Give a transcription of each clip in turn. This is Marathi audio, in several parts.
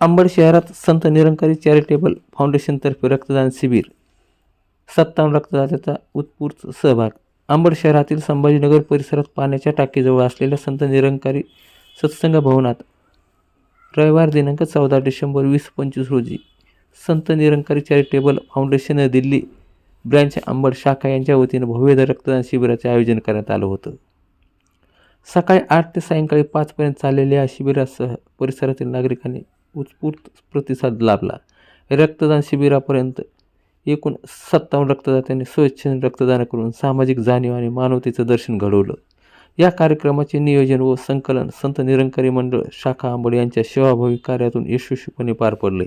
अंबड शहरात संत निरंकारी चॅरिटेबल फाउंडेशनतर्फे रक्तदान शिबिर. सत्तावन्न रक्तदात्याचा उत्स्फूर्त सहभाग. अंबड शहरातील संभाजीनगर परिसरात पाण्याच्या टाकीजवळ असलेल्या संत निरंकारी सत्संग भवनात रविवार दिनांक चौदा डिसेंबर वीस पंचवीस रोजी Sant Nirankari charitable foundation Delhi branch Ambad शाखा यांच्या वतीनं भव्य रक्तदान शिबिराचे आयोजन करण्यात आलं होतं. सकाळी आठ ते सायंकाळी पाचपर्यंत चाललेल्या या शिबिरासह परिसरातील नागरिकांनी उत्स्फूर्त प्रतिसाद लाभला. रक्तदान शिबिरापर्यंत एकूण सत्तावन्न रक्तदात्यांनी स्वच्छेने रक्तदान करून सामाजिक जाणीव आणि मानवतेचं दर्शन घडवलं. या कार्यक्रमाचे नियोजन व संकलन संत निरंकारी मंडळ शाखा आंबड यांच्या सेवाभावी कार्यातून यशस्वीपणे पार पडले.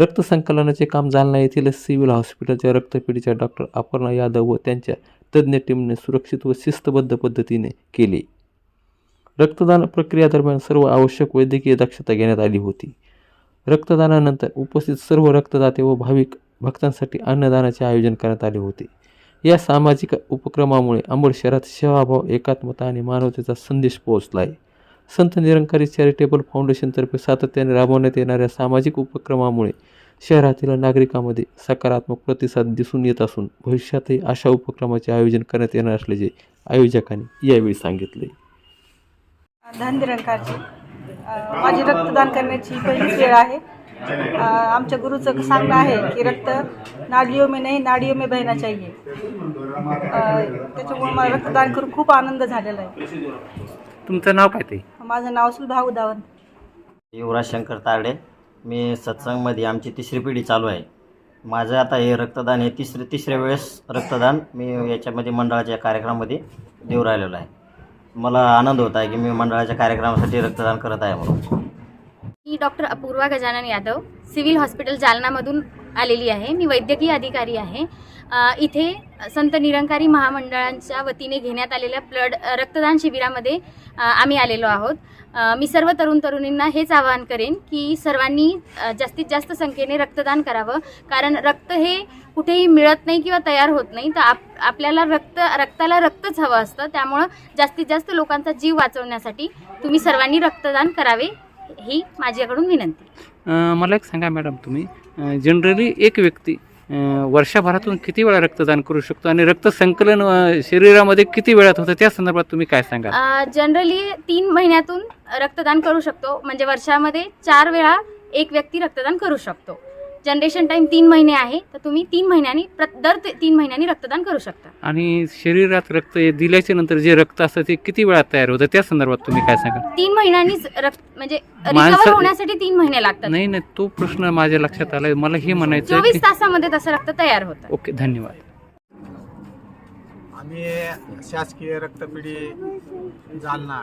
रक्तसंकलनाचे काम जालना येथील सिव्हिल हॉस्पिटलच्या रक्तपेढीच्या डॉक्टर अपर्णा यादव व त्यांच्या तज्ज्ञ टीमने सुरक्षित व शिस्तबद्ध पद्धतीने केले. रक्तदान प्रक्रियादरम्यान सर्व आवश्यक वैद्यकीय दक्षता घेण्यात आली होती. रक्तदानानंतर उपस्थित सर्व रक्तदाते व भाविक भक्तांसाठी अन्नदानाचे आयोजन करण्यात आले होते. या सामाजिक उपक्रमामुळे अंबड शहरात सेवाभाव एकात्मता आणि मानवतेचा संदेश पोहोचला आहे. संत निरंकारी चॅरिटेबल फाउंडेशनतर्फे सातत्याने राबवण्यात येणाऱ्या सामाजिक उपक्रमामुळे शहरातील नागरिकांमध्ये सकारात्मक प्रतिसाद दिसून येत असून भविष्यातही अशा उपक्रमाचे आयोजन करण्यात येणार असल्याचे आयोजकांनी यावेळी सांगितले. धन निरंकारची माझी रक्तदान करण्याची पहिलीच वेळ आहे. आमच्या गुरुचं सांगणं आहे की रक्त नाडियों में नाही नाडियों में बहना चाहिए अ, त्याच्यामुळे मला रक्तदान करून खूप आनंद झालेला आहे. तुमचं नाव काय ते माझं नाव सुलभा उदावन युवराज शंकर तारडे. मी सत्संगमध्ये आमची तिसरी पिढी चालू आहे. माझं आता हे रक्तदान हे तिसरे तिसऱ्या वेळेस रक्तदान मी याच्यामध्ये मंडळाच्या कार्यक्रमामध्ये देऊ राहिलेलो आहे. मला आनंद होत आहे की मी मंडळाच्या कार्यक्रमासाठी रक्तदान करत आहे म्हणून. मी doctor Apurva Gajanan Yadav civil hospital जालनामधून आलेली आहे. मी वैद्यकीय अधिकारी आहे. इथे संत निरंकारी महामंडळांच्या वतीने घेण्यात आलेल्या ब्लड रक्तदान शिबिरामध्ये आम्ही आलेलो आहोत. मी सर्व तरुण तरुणींना हेच आवाहन करेन की सर्वांनी जास्तीत जास्त संख्येने रक्तदान करावं. कारण रक्त हे कुठेही मिळत नाही किंवा तयार होत नाही. तर आप आपल्याला रक्त रक्ताला रक्तच हवं असतं. त्यामुळं जास्तीत जास्त लोकांचा जीव वाचवण्यासाठी तुम्ही सर्वांनी रक्तदान करावे ही माझ्याकडून विनंती. मला एक सांगा मॅडम तुम्ही. जनरली एक व्यक्ती वर्षभरातून किती वेळा रक्तदान करू शकतो? आणि रक्त संकलन शरीरामध्ये किती वेळात होतं? त्या संदर्भात तुम्ही काय सांगा जनरली तीन महिन्यातून रक्तदान करू शकतो. म्हणजे वर्षामध्ये चार वेळा एक व्यक्ती रक्तदान करू शकतो. जनरेशन टाईम तीन महिने आहे तर तुम्ही तीन महिन्यांनी प्र- दर ते- तीन महिन्यांनी रक्तदान करू शकता. आणि शरीरात रक्त हे दिल्याच्या नंतर जे रक्त असतं ते किती वेळात तयार होतं? त्या संदर्भात तुम्ही काय सांगा तीन महिन्यांनीच रक्त म्हणजे माणसं- रिकवर होण्यासाठी तीन महिने लागतात. नाही नाही तो प्रश्न माझ्या लक्षात आलाय. मला हे म्हणायचं आहे चोवीस की तासामध्ये तसं रक्त तयार होतं. ओके धन्यवाद. आम्ही शासकीय रक्तपिढी जालना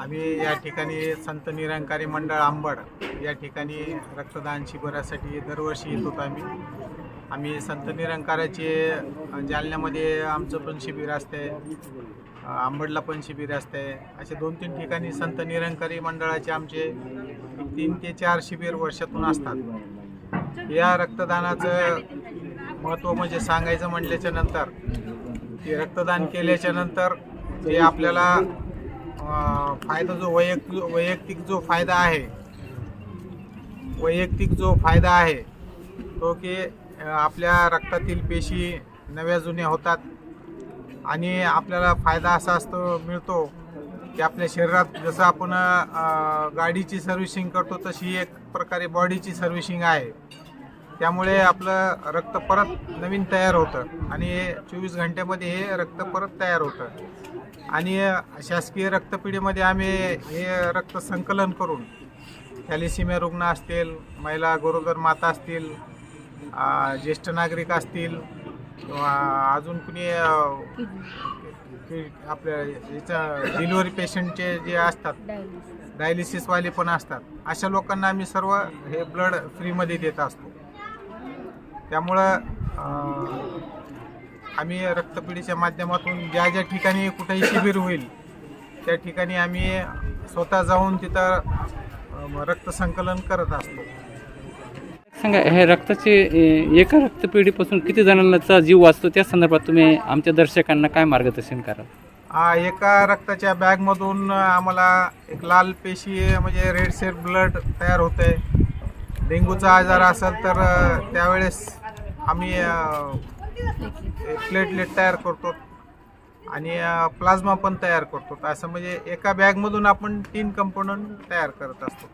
आम्ही या ठिकाणी संत निरंकारी मंडळ आंबड या ठिकाणी रक्तदान शिबिरासाठी दरवर्षी येत होतो आम्ही. आम्ही संत निरंकाराचे जालन्यामध्ये आमचं पण शिबिर असते आंबडला पण शिबिर असते असे दोन तीन ठिकाणी संत निरंकारी मंडळाचे आमचे तीन ते चार शिबिर वर्षातून असतात. या रक्तदानाचं महत्त्व म्हणजे सांगायचं म्हटल्याच्या नंतर की रक्तदान केल्याच्यानंतर जे आपल्याला फायदा जो वैयक्तिक वैयक्तिक जो फायदा आहे वैयक्तिक जो फायदा आहे तो की आपल्या रक्तातील पेशी नव्या जुन्या होतात आणि आपल्याला फायदा असा असतो मिळतो की आपल्या शरीरात जसं आपण गाडीची सर्व्हिसिंग करतो तशी एक प्रकारे बॉडीची सर्व्हिसिंग आहे. त्यामुळे आपलं रक्त परत नवीन तयार होतं. आणि चोवीस घंट्यामध्ये हे रक्त परत तयार होतं. आणि शासकीय रक्तपिढीमध्ये आम्ही हे रक्त संकलन करून थॅलिसिमिया रुग्ण असतील महिला गरोदर माता असतील ज्येष्ठ नागरिक असतील किंवा अजून कुणी आपल्या याचं डिलिव्हरी पेशंटचे जे असतात डायलिसिसवाले पण असतात. अशा लोकांना आम्ही सर्व हे ब्लड फ्रीमध्ये देत असतो. त्यामुळं आम्ही रक्तपिढीच्या माध्यमातून ज्या ज्या ठिकाणी कुठेही शिबिर होईल त्या ठिकाणी आम्ही स्वतः जाऊन तिथं रक्त संकलन करत असतो. सांगा हे रक्ताचे एका रक्तपेढीपासून किती जणांचा जीव वाचतो? त्या संदर्भात तुम्ही आमच्या दर्शकांना काय मार्गदर्शन कराल? आ, एका रक्ताच्या बॅगमधून आम्हाला एक लाल पेशी म्हणजे रेड सेल ब्लड तयार होते डेंग्यूचा आजार असेल तर त्यावेळेस आम्ही प्लेटलेट तयार करतो आणि प्लाझ्मा पण तयार करतो. असं म्हणजे एका बॅगमधून आपण तीन कंपोनंट तयार करत असतो.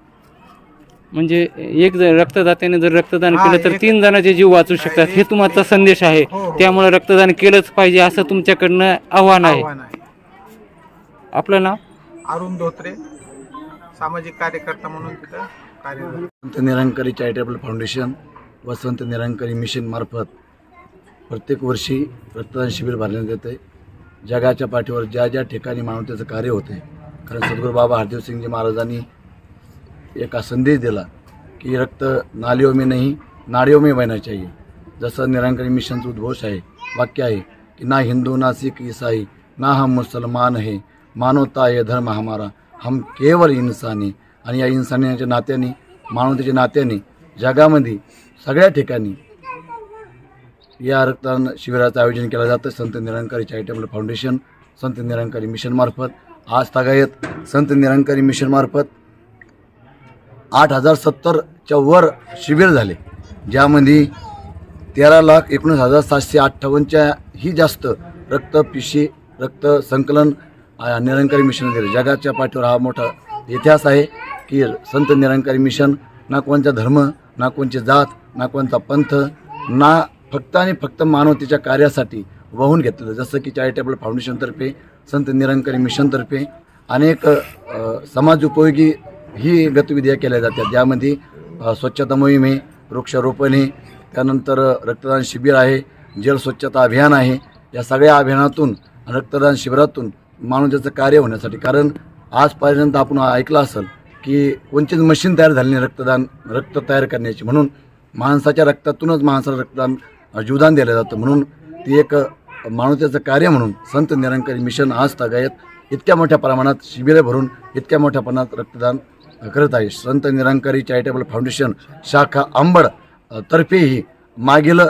म्हणजे एक जर रक्तदात्याने जर रक्तदान हा, केलं तर तीन जणांचे जीव वाचू शकतात. हे तुमचा संदेश आहे. हो, हो. त्यामुळे रक्तदान केलंच पाहिजे असं तुमच्याकडनं आव्हान आहे. आपलं नाव? अरुण धोत्रे सामाजिक कार्यकर्ता म्हणून तिथं कार्यरत संत निरंकारी चॅरिटेबल फाउंडेशन वसंत संत निरंकारी प्रत्येक वर्षी रक्तदान शिबिर भरण्यात येते. जगाच्या पाठीवर ज्या ज्या ठिकाणी मानवतेचं कार्य होते कारण सद्गुरू बाबा हरदेव सिंगजी महाराजांनी एका संदेश दिला की रक्त नालियों में नहीं नाड़ियों में बहना चाहिए. जसं निरंकारी मिशनचं उद्घोष आहे वाक्य आहे की ना हिंदू ना सिख ईसाई ना हम मुसलमान है मानवता आहे धर्म हमारा हम केवळ इंसानी. आणि या इन्सानियाच्या नात्याने मानवतेच्या नात्याने जगामध्ये सगळ्या ठिकाणी या रक्तदान शिबिराचं आयोजन केलं जातं. संत निरंकारी चॅरिटेबल फाउंडेशन संत निरंकारी मिशनमार्फत आज तागायत संत निरंकारी मिशनमार्फत आठ हजार सत्तरच्या वर शिबिर झाले. ज्यामध्ये तेरा लाख एकोणीस हजार सातशे अठ्ठावन्नच्या ही जास्त रक्त पिशी रक्त संकलन निरंकारी मिशन दिले जगाच्या पाठीवर हा मोठा इतिहास आहे की संत निरंकारी मिशन ना कोणता धर्म ना कोणची जात ना कोणता पंथ ना फक्त आणि फक्त मानवतेच्या कार्यासाठी वाहून घेतलं जसं की चॅरिटेबल फाउंडेशनतर्फे संत निरंकारी मिशनतर्फे अनेक समाज उपयोगी ही गतिविधी केल्या जातात. ज्यामध्ये स्वच्छता मोहीम आहे वृक्षारोपण आहे त्यानंतर रक्तदान शिबिर आहे जल स्वच्छता अभियान आहे. या सगळ्या अभियानातून रक्तदान शिबिरातून मानवतेचं कार्य होण्यासाठी. कारण आजपर्यंत आपण ऐकलं असेल की कोणतीच मशीन तयार झाली नाही रक्तदान रक्त तयार करण्याची. म्हणून माणसाच्या रक्तातूनच माणसाला रक्तदान जीवदान दिलं जातं. म्हणून ती एक अ, मानवतेचं कार्य म्हणून संत निरंकारी मिशन आज तागायत इतक्या मोठ्या प्रमाणात शिबिरे भरून इतक्या मोठ्या प्रमाणात रक्तदान करत आहे. संत निरंकारी चॅरिटेबल फाउंडेशन शाखा आंबड तर्फेही मागील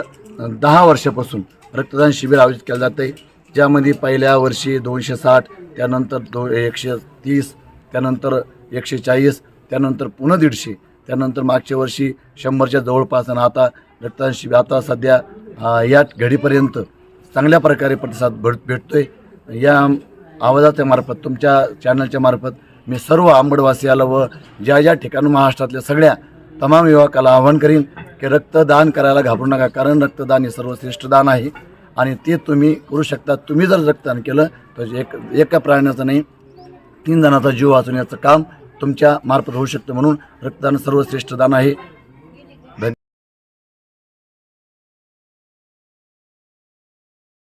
दहा वर्षापासून रक्तदान शिबिर आयोजित केलं जातं आहे. ज्यामध्ये पहिल्या वर्षी दोनशे साठ त्यानंतर दो एकशे तीस त्यानंतर एकशे चाळीस त्यानंतर पुन्हा दीडशे त्यानंतर मागच्या वर्षी शंभरच्या जवळपास आणि आता रक्तदान शिबिर आता सध्या या घडीपर्यंत चांगल्या प्रकारे प्रतिसाद भेट भेटतो आहे या आवाजाच्या मार्फत तुमच्या चॅनलच्या मार्फत मी सर्व आंबडवासियाला व ज्या ज्या ठिकाणी महाराष्ट्रातल्या सगळ्या तमाम युवकाला आवाहन करीन की रक्तदान करायला घाबरू नका कारण रक्तदान हे सर्वश्रेष्ठ दान आहे. आणि ते तुम्ही करू शकता. तुम्ही जर रक्तदान केलं तर एक एका प्राण्याचं नाही तीन जणांचा जीव वाचवण्याचं काम तुमच्या मार्फत होऊ शकतं म्हणून रक्तदान सर्वश्रेष्ठ दान आहे.